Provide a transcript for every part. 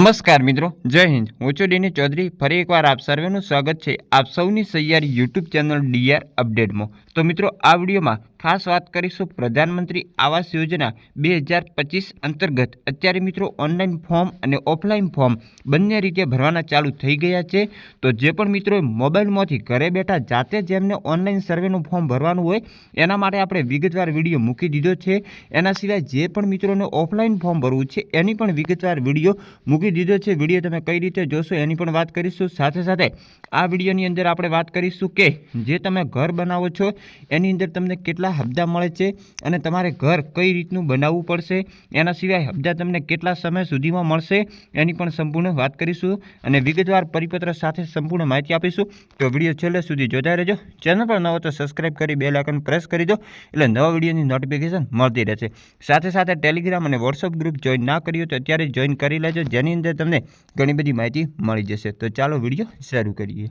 નમસ્કાર મિત્રો, જય હિન્દ. હું છું ડીની ચૌધરી. ફરી એકવાર આપ સર્વેનું સ્વાગત છે આપ સૌની સૈયારી યુટ્યુબ ચેનલ ડીઆર અપડેટમાં. તો મિત્રો, આ વિડીયોમાં ખાસ વાત કરીશું પ્રધાનમંત્રી આવાસ યોજના બે હજાર પચીસ અંતર્ગત. અત્યારે મિત્રો ઓનલાઈન ફોર્મ અને ઓફલાઈન ફોર્મ બંને રીતે ભરવાના ચાલુ થઈ ગયા છે. તો જે પણ મિત્રોએ મોબાઈલમાંથી ઘરે બેઠા જાતે જેમને ઓનલાઈન સર્વેનું ફોર્મ ભરવાનું હોય, એના માટે આપણે વિગતવાર વીડિયો મૂકી દીધો છે. એના સિવાય જે પણ મિત્રોને ઓફલાઈન ફોર્મ ભરવું છે, એની પણ વિગતવાર વીડિયો મૂકી દીધો છે. વીડિયો તમે કઈ રીતે જોશો એની પણ વાત કરીશું. સાથે સાથે આ વિડીયોની અંદર આપણે વાત કરીશું કે, જે તમે ઘર બનાવો છો, એની અંદર તમને કેટલા હપ્તા મળે છે અને તમારે ઘર કઈ રીતનું બનાવવું પડશે? એના સિવાય હપ્તા તમને કેટલા સમય સુધીમાં મળશે? એની પણ સંપૂર્ણ વાત કરીશું અને વિગતવાર પરિપત્ર સાથે સંપૂર્ણ માહિતી આપીશું. તો વીડિયો છેલ્લે સુધી જોતા રહેજો. ચેનલ પર નવો તો સબસ્ક્રાઇબ કરી બે લાઇકન પ્રેસ કરી દો એટલે નવા વિડીયોની નોટિફિકેશન મળતી રહેશે. સાથે સાથે ટેલિગ્રામ અને વોટ્સઅપ ગ્રુપ જોઈન ના કર્યું તો અત્યારે જોઈન કરી લેજો. જેની અંદર તમને ઘણી બધી માહિતી મળી જશે. તો ચાલો વીડિયો શરૂ કરીએ.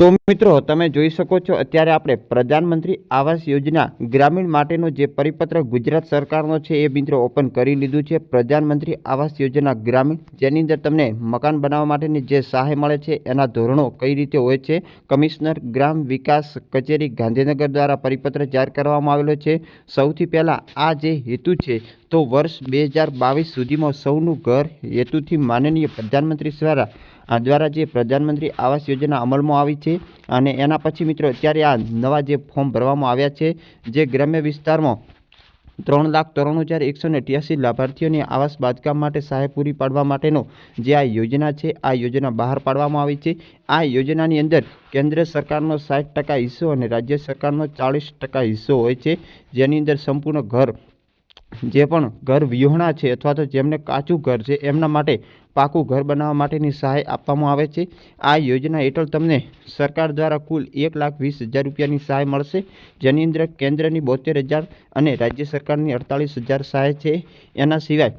તો મિત્રો, તમે જોઈ શકો છો, અત્યારે આપણે પ્રધાનમંત્રી આવાસ યોજના ગ્રામીણ માટેનો જે પરિપત્ર ગુજરાત સરકારનો છે એ મિત્રો ઓપન કરી લીધું છે. પ્રધાનમંત્રી આવાસ યોજના ગ્રામીણ, જેની અંદર તમને મકાન બનાવવા માટેની જે સહાય મળે છે, એના ધોરણો કઈ રીતે હોય છે, કમિશનર ગ્રામ વિકાસ કચેરી ગાંધીનગર દ્વારા પરિપત્ર જાહેર કરવામાં આવેલો છે. સૌથી પહેલાં આ જે હેતુ છે, તો વર્ષ બે સુધીમાં સૌનું ઘર હેતુથી માનનીય પ્રધાનમંત્રી દ્વારા દ્વારા જે પ્રધાનમંત્રી આવાસ યોજના અમલમાં આવી છે અને એના પછી મિત્રો અત્યારે આ નવા જે ફોર્મ ભરવામાં આવ્યા છે, જે ગ્રામ્ય વિસ્તારમાં ત્રણ લાખ ત્રણ હજાર એકસો ને અઠ્યાસી લાભાર્થીઓને આવાસ બાંધકામ માટે સહાય પૂરી પાડવા માટેનો જે આ યોજના છે, આ યોજના બહાર પાડવામાં આવી છે. આ યોજનાની અંદર કેન્દ્ર સરકારનો સાઠ ટકા હિસ્સો અને રાજ્ય સરકારનો ચાળીસ ટકા હિસ્સો હોય છે. જેની અંદર સંપૂર્ણ ઘર જે પણ ઘર વિહોણા છે અથવા તો જેમને કાચું ઘર છે, એમના માટે પાકું ઘર બનાવવા માટેની સહાય આપવામાં આવે છે. આ યોજના હેઠળ તમને સરકાર દ્વારા કુલ એક લાખ વીસ હજાર રૂપિયાની સહાય મળશે. જેની અંદર કેન્દ્રની બોતેર હજાર અને રાજ્ય સરકારની અડતાલીસ હજાર સહાય છે. એના સિવાય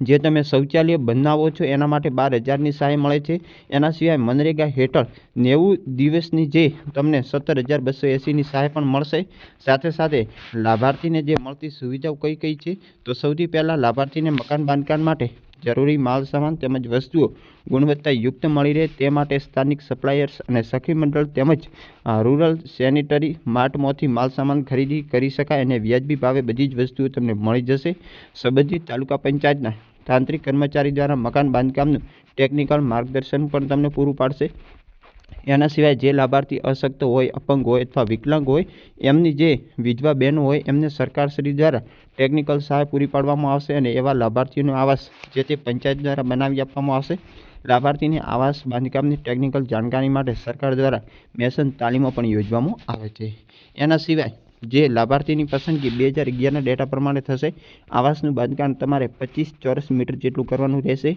જે તમે શૌચાલય બનાવો છો, એના માટે બાર હજારની સહાય મળે છે. એના સિવાય મનરેગા હેઠળ નેવું દિવસની જે તમને સત્તર હજાર બસો એંસીની સહાય પણ મળશે. સાથે સાથે લાભાર્થીને જે મળતી સુવિધાઓ કઈ કઈ છે, તો સૌથી પહેલાં લાભાર્થીને મકાન બાંધકામ માટે જરૂરી માલસામાન તેમજ વસ્તુઓ ગુણવત્તાયુક્ત મળી રહે તે માટે સ્થાનિક સપ્લાયર્સ અને સખી મંડળ તેમજ રૂરલ સેનિટરી માર્ટમાંથી માલસામાન ખરીદી કરી શકાય અને વ્યાજબી ભાવે બધી જ વસ્તુઓ તમને મળી જશે. સંબંધિત તાલુકા પંચાયતના તાંત્રિક કર્મચારી દ્વારા મકાન બાંધકામનું ટેકનિકલ માર્ગદર્શન પણ તમને પૂરું પાડશે. એના સિવાય જે લાભાર્થી અશક્ત હોય, અપંગ હોય અથવા વિકલાંગ હોય, એમની જે વિધવા બહેનો હોય, એમને સરકારશ્રી દ્વારા ટેકનિકલ સહાય પૂરી પાડવામાં આવશે અને એવા લાભાર્થીઓનો આવાસ જે તે પંચાયત દ્વારા બનાવી આપવામાં આવશે. લાભાર્થીને આવાસ બાંધકામની ટેકનિકલ જાણકારી માટે સરકાર દ્વારા મેસન તાલીમો પણ યોજવામાં આવે છે. એના સિવાય જે લાભાર્થીની પસંદગી બે હજાર અગિયારના ડેટા પ્રમાણે થશે. આવાસનું બાંધકામ તમારે પચીસ ચોરસ મીટર જેટલું કરવાનું રહેશે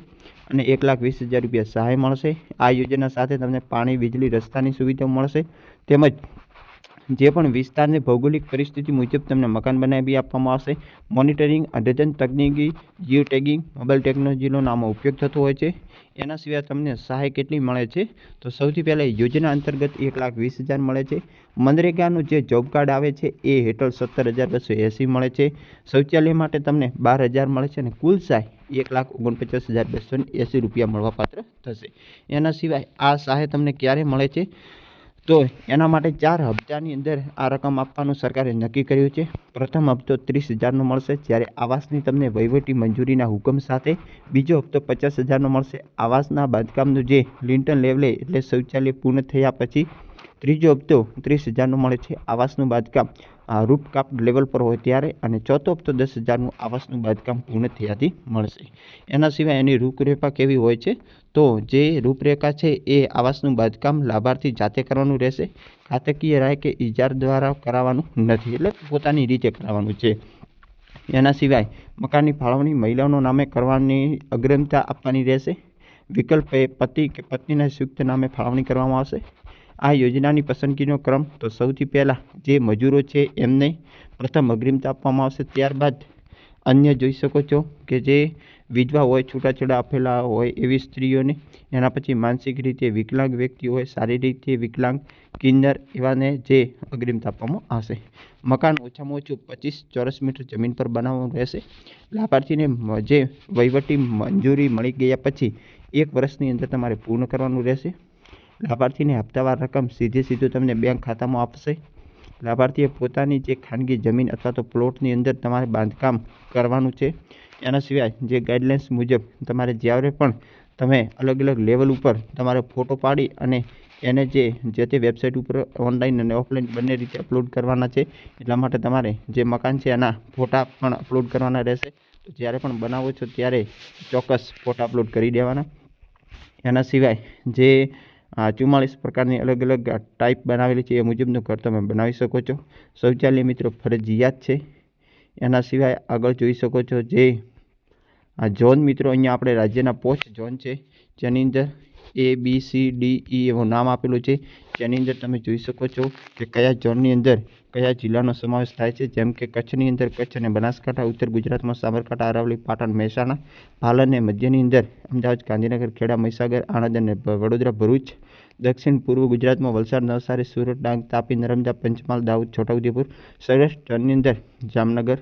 અને એક લાખ વીસ હજાર રૂપિયા સહાય મળશે. આ યોજના સાથે તમને પાણી, વીજળી, રસ્તાની સુવિધા મળશે. તેમજ જે પણ વિસ્તારની ભૌગોલિક પરિસ્થિતિ મુજબ તમને મકાન બનાવી આપવામાં આવશે. મોનિટરિંગ, અદ્યતન તકનીકી જીઓ ટેગિંગ મોબાઈલ ટેકનોલોજીનો આમાં ઉપયોગ થતો હોય છે. એના સિવાય તમને સહાય કેટલી મળે છે? તો સૌથી પહેલાં યોજના અંતર્ગત એક લાખ વીસ હજાર મળે છે. મનરેગાનું જે જોબ કાર્ડ આવે છે, એ હેઠળ સત્તર હજાર બસો એંસી મળે છે. શૌચાલય માટે તમને બાર હજાર મળે છે અને કુલ સહાય એક લાખ ઓગણપચાસ હજાર બસો એંસી રૂપિયા મળવાપાત્ર થશે. એના સિવાય આ સહાય તમને ક્યારે મળે છે? તો એના માટે ચાર હપ્તાની અંદર આ રકમ આપવાનું સરકારે નક્કી કર્યું છે. પ્રથમ હપ્તો ત્રીસ હજારનો મળશે જ્યારે આવાસની તમને વહીવટી મંજૂરીના હુકમ સાથે બીજો હપ્તો પચાસ હજારનો મળશે. આવાસના બાંધકામનું જે લિંટન લેવલે એટલે શૌચાલય પૂર્ણ થયા પછી ત્રીજો હપ્તો ત્રીસ હજારનો મળે છે. આવાસનું બાંધકામ રૂપકાપ લેવલ પર હોય ત્યારે અને ચોથો હપ્તો દસ હજારનું આવાસનું બાંધકામ પૂર્ણ થયાથી મળશે. એના સિવાય એની રૂપરેખા કેવી હોય છે? તો જે રૂપરેખા છે એ આવાસનું બાંધકામ લાભાર્થી જાતે કરવાનું રહેશે. ખાતકીય રાય કે ઇજાર દ્વારા કરાવવાનું નથી, એટલે પોતાની રીતે કરાવવાનું છે. એના સિવાય મકાનની ફાળવણી મહિલાઓના નામે કરવાની અગ્રતા આપવાની રહેશે. વિકલ્પે પતિ કે પત્નીના સંયુક્ત નામે ફાળવણી કરવામાં આવશે. આ યોજનાની પસંદગીનો ક્રમ તો સૌથી પહેલાં જે મજૂરો છે એમને પ્રથમ અગ્રિમતા આપવામાં આવશે. ત્યારબાદ અન્ય જોઈ શકો છો કે જે વિધવા હોય, છૂટાછેડા આપેલા હોય એવી સ્ત્રીઓને, એના પછી માનસિક રીતે વિકલાંગ વ્યક્તિ હોય, શારીરિક રીતે વિકલાંગ, કિન્નર એવાને જે અગ્રિમતા આપવામાં આવશે. મકાન ઓછામાં ઓછું પચીસ ચોરસ મીટર જમીન પર બનાવવાનું રહેશે. લાભાર્થીને જે વહીવટી મંજૂરી મળી ગયા પછી એક વર્ષની અંદર તમારે પૂર્ણ કરવાનું રહેશે. લાભાર્થીને હપ્તાવાર રકમ સીધે સીધું તમને બેંક ખાતામાં આપશે. લાભાર્થીએ પોતાની જે ખાનગી જમીન અથવા તો પ્લોટની અંદર તમારે બાંધકામ કરવાનું છે. એના સિવાય જે ગાઈડલાઇન્સ મુજબ તમારે જ્યારે પણ તમે અલગ અલગ લેવલ ઉપર તમારે ફોટો પાડી અને એને જે જે તે વેબસાઇટ ઉપર ઓનલાઈન અને ઓફલાઈન બંને રીતે અપલોડ કરવાના છે, એટલા માટે તમારે જે મકાન છે એના ફોટા પણ અપલોડ કરવાના રહેશે. તો જ્યારે પણ બનાવો છો ત્યારે ચોક્કસ ફોટા અપલોડ કરી દેવાના. એના સિવાય જે ચુમ્માળીસ પ્રકારની અલગ અલગ ટાઈપ બનાવેલી છે. એ મુજબનું ઘર તમે બનાવી શકો છો. શૌચાલય મિત્રો ફરજિયાત છે. એના સિવાય આગળ જોઈ શકો છો જે આ ઝોન મિત્રો, અહીંયા આપણે રાજ્યના પોસ્ટ ઝોન છે. જેની અંદર એ બી સી ડી ઈ એવું નામ આપેલું છે. જેની અંદર તમે જોઈ શકો છો કે કયા ઝોનની અંદર કયા જિલ્લાનો સમાવેશ થાય છે. જેમ કે કચ્છની અંદર કચ્છ અને બનાસકાંઠા, ઉત્તર ગુજરાતમાં સાબરકાંઠા, અરાવલી, પાટણ, મહેસાણા પાલન અને મધ્યની અંદર અમદાવાદ, ગાંધીનગર, ખેડા, મહીસાગર, આણંદ અને વડોદરા, ભરૂચ, દક્ષિણ પૂર્વ ગુજરાતમાં વલસાડ, નવસારી, સુરત, ડાંગ, તાપી, નર્મદા, પંચમહાલ, દાહોદ, છોટાઉદેપુર સૌરાષ્ટ્રની અંદર જામનગર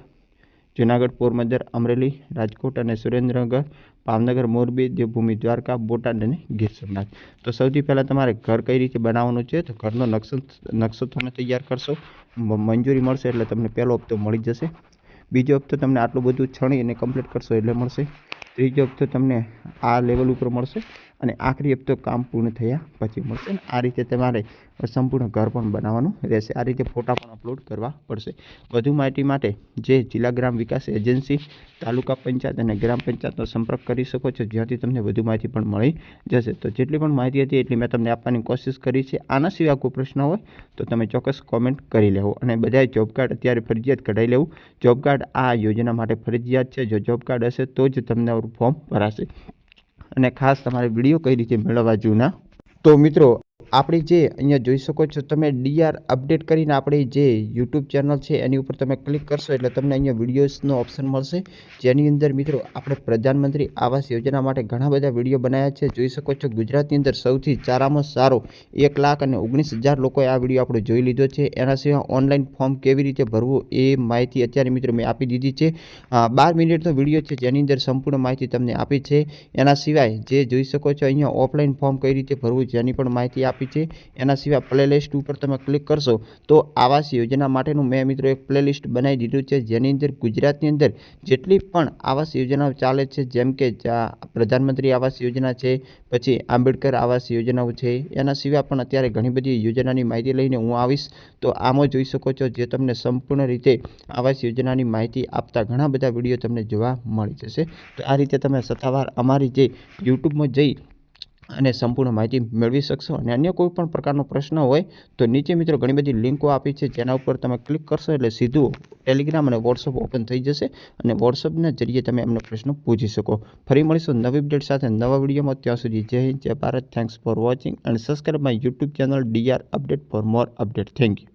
જુનાગઢ પોરબંદર, અમરેલી, રાજકોટ અને સુરેન્દ્રનગર, ભાવનગર, મોરબી, દેવભૂમિ, દ્વારકા, બોટાદ અને ગીર સોમનાથ. તો સૌથી પહેલાં તમારે ઘર કઈ રીતે બનાવવાનું છે? તો ઘરનો નકશો નકશો તમે તૈયાર કરશો. મંજૂરી મળશે એટલે તમને પહેલો હપ્તો મળી જશે. બીજો હપ્તો તમને આટલું બધું છણી અને કમ્પ્લીટ કરશો એટલે મળશે. ત્રીજો હપ્તો તમને આ લેવલ ઉપર મળશે. અને આખરી હપ્તો કામ પૂર્ણ થયા પછી મળશે અને આ રીતે તમારે સંપૂર્ણ ઘર પણ બનાવવાનું રહેશે. આ રીતે ફોટા પણ અપલોડ કરવા પડશે. વધુ માહિતી માટે જે જિલ્લા ગ્રામ વિકાસ એજન્સી, તાલુકા પંચાયત અને ગ્રામ પંચાયતનો સંપર્ક કરી શકો છો. જ્યાંથી તમને વધુ માહિતી પણ મળી જશે. તો જેટલી પણ માહિતી હતી એટલી મેં તમને આપવાની કોશિશ કરી છે. આના સિવાય કોઈ પ્રશ્ન હોય તો તમે ચોક્કસ કોમેન્ટ કરી લેવો અને બધાએ જોબ કાર્ડ અત્યારે ફરજિયાત કઢાવી લેવું. જોબ કાર્ડ આ યોજના માટે ફરજિયાત છે. જો જોબ કાર્ડ હશે તો જ તમને ફોર્મ ભરાશે. અને ખાસ તમારે વીડિયો કઈ રીતે મેળવવા જૂના? તો મિત્રો આપણી જે અહીંયા જોઈ શકો છો, તમે ડીઆર અપડેટ કરીને આપણી જે યુટ્યુબ ચેનલ છે, એની ઉપર તમે ક્લિક કરશો એટલે તમને અહીંયા વિડીયોઝનો ઓપ્શન મળશે. જેની અંદર મિત્રો આપણે પ્રધાનમંત્રી આવાસ યોજના માટે ઘણા બધા વીડિયો બનાવ્યા છે. જોઈ શકો છો, ગુજરાતની અંદર સૌથી સારામાં સારો એક લાખ અને ઓગણીસ હજાર લોકોએ આ વીડિયો આપણે જોઈ લીધો છે. એના સિવાય ઓનલાઈન ફોર્મ કેવી રીતે ભરવું એ માહિતી અત્યારે મિત્રો મેં આપી દીધી છે. બાર મિનિટનો વીડિયો છે, જેની અંદર સંપૂર્ણ માહિતી તમને આપી છે. એના સિવાય જે જોઈ શકો છો, અહીંયા ઓફલાઈન ફોર્મ કઈ રીતે ભરવું, જેની પણ માહિતી આપી છે. એના સિવાય પ્લેલિસ્ટ ઉપર તમે ક્લિક કરશો તો આવાસ યોજના માટેનું મેં મિત્રો એક પ્લેલિસ્ટ બનાવી દીધું છે, જેની અંદર ગુજરાતની અંદર જેટલી પણ આવાસ યોજનાઓ ચાલે છે, જેમ કે પ્રધાનમંત્રી આવાસ યોજના છે, પછી આંબેડકર આવાસ યોજનાઓ છે, એના સિવાય પણ અત્યારે ઘણી બધી યોજનાની માહિતી લઈને હું આવીશ. તો આમાં જોઈ શકો છો જે તમને સંપૂર્ણ રીતે આવાસ યોજનાની માહિતી આપતા ઘણા બધા વીડિયો તમને જોવા મળી જશે. તો આ રીતે તમે સત્તાવાર અમારી જે યુટ્યુબમાં જઈ અને સંપૂર્ણ માહિતી મેળવી શકશો. અને અન્ય કોઈ પણ પ્રકારનો પ્રશ્ન હોય, તો નીચે મિત્રો ઘણી બધી લિંકો આપી છે, જેના ઉપર તમે ક્લિક કરશો એટલે સીધું ટેલિગ્રામ અને વોટ્સઅપ ઓપન થઈ જશે અને વોટ્સઅપના જરીએ તમે એમનો પ્રશ્ન પૂછી શકો. ફરી મળીશું નવી અપડેટ સાથે નવા વિડીયોમાં. ત્યાં સુધી જય હિન્દ, જય ભારત. થેન્ક્સ ફોર વોચિંગ અને subscribe my YouTube channel DR update for more update thank you